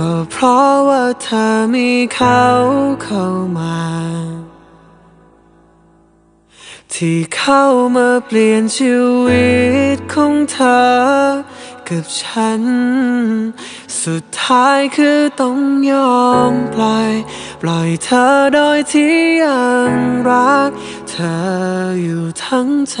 ก็เพราะว่าเธอมีเขาเข้ามา ที่เข้ามาเปลี่ยนชีวิตของเธอ กับฉัน สุดท้ายคือต้องยอมปล่อย ปล่อยเธอโดยที่ยังรัก เธออยู่ทั้งใจ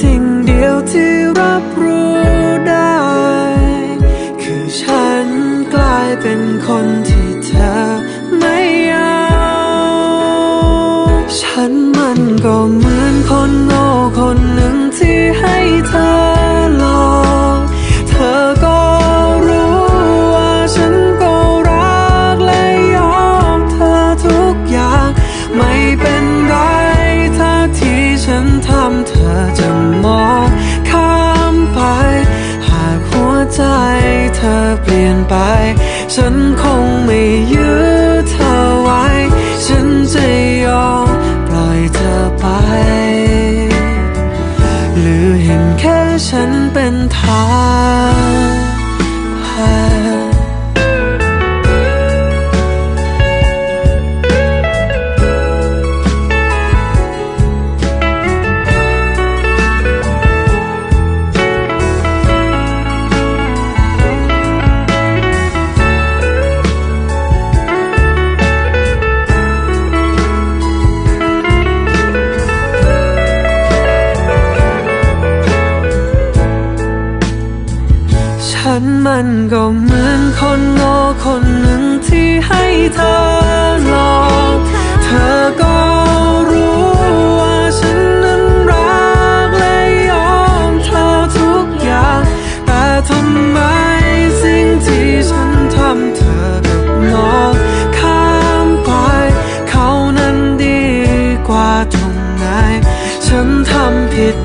สิ่งเดียวที่รับ ลี่ยนไป ฉันคงไม่ยื้อเธอไว้ ฉันจะยอมปล่อยเธอไป หรือเห็นแค่ฉันเป็นทาง ก็เหมือนคนโง่คนหนึ่งที่ให้เธอลองเธอก็รู้ว่าฉันนั้นรักและยอมเธอทุกอย่าง แต่ทำไมสิ่งที่ฉันทำเธอกับน้องข้ามไปเขานั้นดีกว่าตรงไหน ฉันทำผิด